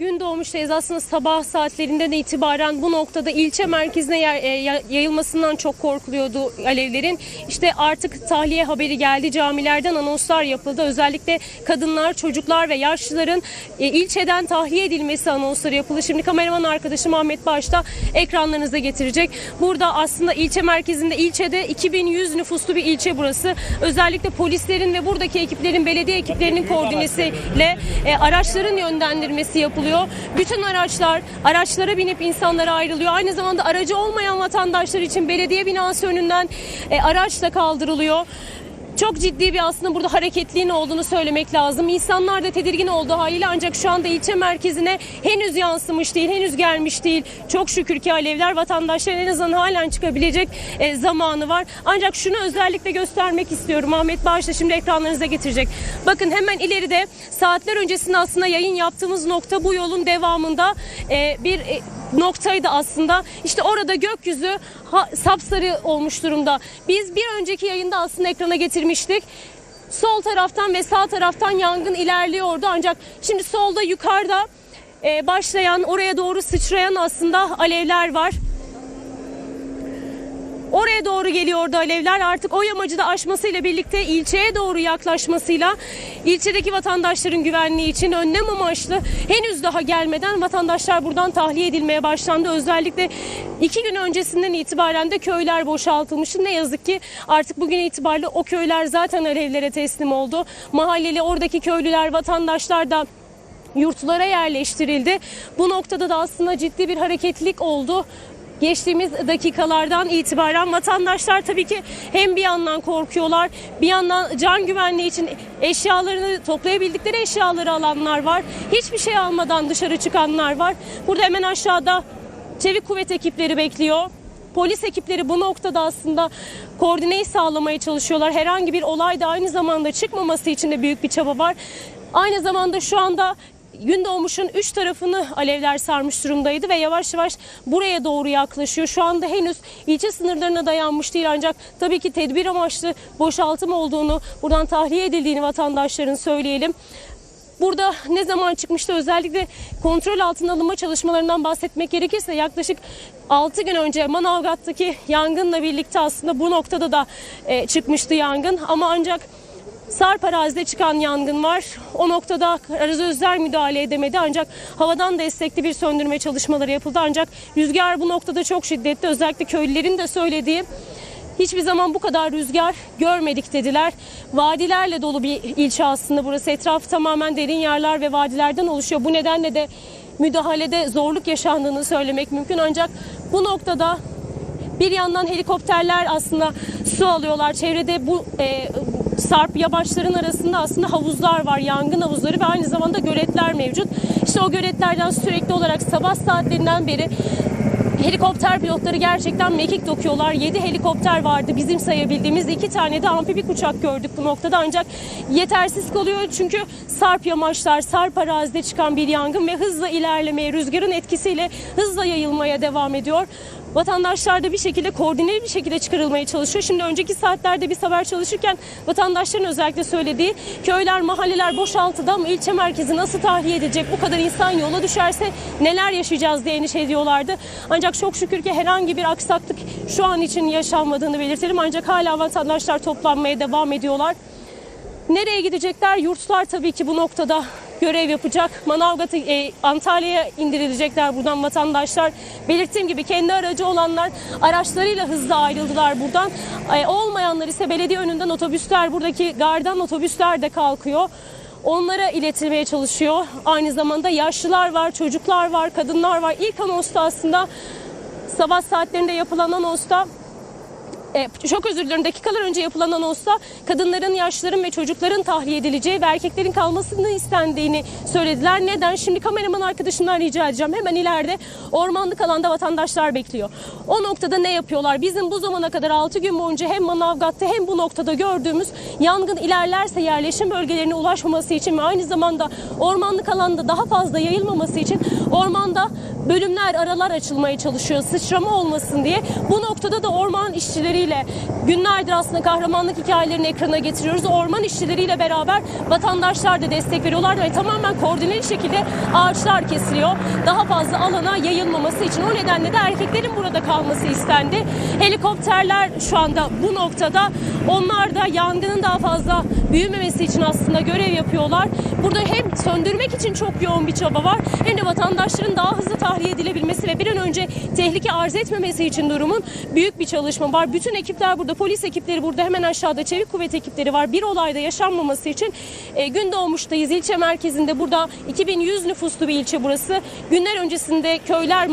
Gün doğmuştayız aslında sabah saatlerinden itibaren bu noktada ilçe merkezine e, ya- yayılmasından çok korkuluyordu alevlerin. İşte artık tahliye haberi geldi camilerden anonslar yapıldı. Özellikle kadınlar, çocuklar ve yaşlıların e, ilçeden tahliye edilmesi anonsları yapıldı. Şimdi kameraman arkadaşım Ahmet Başta ekranlarınıza getirecek. Burada aslında ilçe merkezinde ilçede 2100 nüfuslu bir ilçe burası. Özellikle polislerin ve buradaki ekiplerin belediye ekiplerinin koordinesiyle e, araçların yönlendirmesi yapılıyor. Bütün araçlar araçlara binip insanlara ayrılıyor. Aynı zamanda aracı olmayan vatandaşlar için belediye binası önünden e, araçla kaldırılıyor. Çok ciddi bir aslında burada hareketliğin olduğunu söylemek lazım. İnsanlar da tedirgin olduğu haliyle ancak şu anda ilçe merkezine henüz yansımış değil, henüz gelmiş değil. Çok şükür ki alevler vatandaşların en azından halen çıkabilecek e, zamanı var. Ancak şunu özellikle göstermek istiyorum. Ahmet Bağış da şimdi ekranlarınıza getirecek. Bakın hemen ileride saatler öncesinde aslında yayın yaptığımız nokta bu yolun devamında e, bir e, noktaydı aslında. İşte orada gökyüzü ha, sapsarı olmuş durumda. Biz bir önceki yayında aslında ekrana getirmiştik. Sol taraftan ve sağ taraftan yangın ilerliyordu ancak şimdi solda yukarıda e, başlayan oraya doğru sıçrayan aslında alevler var. Oraya doğru geliyordu alevler. Artık o yamacı da aşmasıyla birlikte ilçeye doğru yaklaşmasıyla ilçedeki vatandaşların güvenliği için önlem amaçlı henüz daha gelmeden vatandaşlar buradan tahliye edilmeye başlandı. Özellikle iki gün öncesinden itibaren de köyler boşaltılmıştı. Ne yazık ki artık bugün itibariyle o köyler zaten alevlere teslim oldu. Mahalleli oradaki köylüler, vatandaşlar da yurtlara yerleştirildi. Bu noktada da aslında ciddi bir hareketlilik oldu. Geçtiğimiz dakikalardan itibaren vatandaşlar tabii ki hem bir yandan korkuyorlar, bir yandan can güvenliği için eşyalarını toplayabildikleri eşyaları alanlar var. Hiçbir şey almadan dışarı çıkanlar var. Burada hemen aşağıda çevik kuvvet ekipleri bekliyor. Polis ekipleri bu noktada aslında koordineyi sağlamaya çalışıyorlar. Herhangi bir olay da aynı zamanda çıkmaması için de büyük bir çaba var. Aynı zamanda şu anda Gündoğmuş'un üç tarafını alevler sarmış durumdaydı ve yavaş yavaş buraya doğru yaklaşıyor. Şu anda henüz ilçe sınırlarına dayanmış değil ancak tabii ki tedbir amaçlı boşaltım olduğunu, buradan tahliye edildiğini vatandaşların söyleyelim. Burada ne zaman çıkmıştı özellikle kontrol altına alınma çalışmalarından bahsetmek gerekirse yaklaşık 6 gün önce Manavgat'taki yangınla birlikte aslında bu noktada da e, çıkmıştı yangın ama ancak Sarp arazide çıkan yangın var. O noktada arazözler müdahale edemedi ancak havadan destekli bir söndürme çalışmaları yapıldı. Ancak rüzgar bu noktada çok şiddetli. Özellikle köylülerin de söylediği hiçbir zaman bu kadar rüzgar görmedik dediler. Vadilerle dolu bir ilçe aslında burası. Etrafı tamamen derin yerler ve vadilerden oluşuyor. Bu nedenle de müdahalede zorluk yaşandığını söylemek mümkün. Ancak bu noktada bir yandan helikopterler aslında su alıyorlar. Çevrede bu e, sarp yamaçların arasında aslında havuzlar var, yangın havuzları ve aynı zamanda göletler mevcut. İşte o göletlerden sürekli olarak sabah saatlerinden beri helikopter pilotları gerçekten mekik dokuyorlar. 7 helikopter vardı bizim sayabildiğimiz. iki tane de amfibik uçak gördük bu noktada ancak yetersiz kalıyor. Çünkü sarp yamaçlar, sarp arazide çıkan bir yangın ve hızla ilerlemeye, rüzgarın etkisiyle hızla yayılmaya devam ediyor. Vatandaşlar da bir şekilde koordineli bir şekilde çıkarılmaya çalışıyor. Şimdi önceki saatlerde bir haber çalışırken vatandaşların özellikle söylediği köyler, mahalleler boşaltıda ama ilçe merkezi nasıl tahliye edilecek? Bu kadar insan yola düşerse neler yaşayacağız diye endişe ediyorlardı. Ancak çok şükür ki herhangi bir aksaklık şu an için yaşanmadığını belirtelim. Ancak hala vatandaşlar toplanmaya devam ediyorlar. Nereye gidecekler? Yurtlar tabii ki bu noktada görev yapacak. Manavgat'a, e, Antalya'ya indirilecekler buradan vatandaşlar. Belirttiğim gibi kendi aracı olanlar araçlarıyla hızla ayrıldılar buradan. E, olmayanlar ise belediye önünden otobüsler, buradaki gardan otobüsler de kalkıyor. Onlara iletilmeye çalışıyor. Aynı zamanda yaşlılar var, çocuklar var, kadınlar var. İlk anonsta aslında sabah saatlerinde yapılan anonsta e, çok özür dilerim dakikalar önce yapılan anonsta kadınların, yaşlıların ve çocukların tahliye edileceği ve erkeklerin kalmasını istendiğini söylediler. Neden? Şimdi kameraman arkadaşımdan rica edeceğim. Hemen ileride ormanlık alanda vatandaşlar bekliyor. O noktada ne yapıyorlar? Bizim bu zamana kadar 6 gün boyunca hem Manavgat'ta hem bu noktada gördüğümüz yangın ilerlerse yerleşim bölgelerine ulaşmaması için ve aynı zamanda ormanlık alanda daha fazla yayılmaması için ormanda bölümler, aralar açılmaya çalışıyor sıçrama olmasın diye. Bu noktada da orman işçileri işçileriyle günlerdir aslında kahramanlık hikayelerini ekrana getiriyoruz. Orman işçileriyle beraber vatandaşlar da destek veriyorlar ve tamamen koordineli şekilde ağaçlar kesiliyor. Daha fazla alana yayılmaması için o nedenle de erkeklerin burada kalması istendi. Helikopterler şu anda bu noktada. Onlar da yangının daha fazla büyümemesi için aslında görev yapıyorlar. Burada hem söndürmek için çok yoğun bir çaba var hem de vatandaşların daha hızlı tahliye edilebilmesi ve bir an önce tehlike arz etmemesi için durumun büyük bir çalışma var. Bütün ekipler burada, polis ekipleri burada, hemen aşağıda çevik kuvvet ekipleri var. Bir olayda yaşanmaması için e, gün doğmuştayız. İlçe merkezinde burada 2100 nüfuslu bir ilçe burası. Günler öncesinde köyler